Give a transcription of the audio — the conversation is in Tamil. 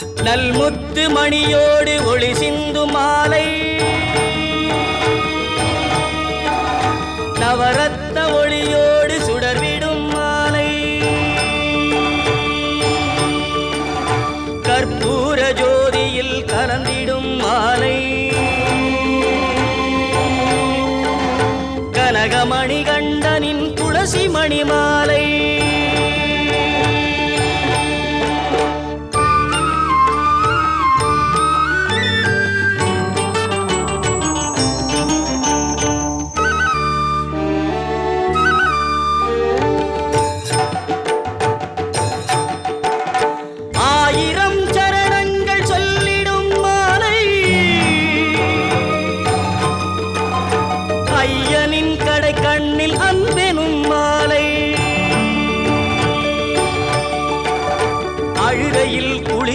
நல்முத்து மணியோடு ஒளி சிந்து மாலை. நவரத்த ஒளியோடு சுடர்விடும் மாலை. கற்பூர ஜோதியில் கலந்திடும் மாலை. கனகமணி கண்டனின் துளசி மணி மாலை. ஐயனின் கடை கண்ணில் அன்பெனும் மாலை. அழுகையில் குளி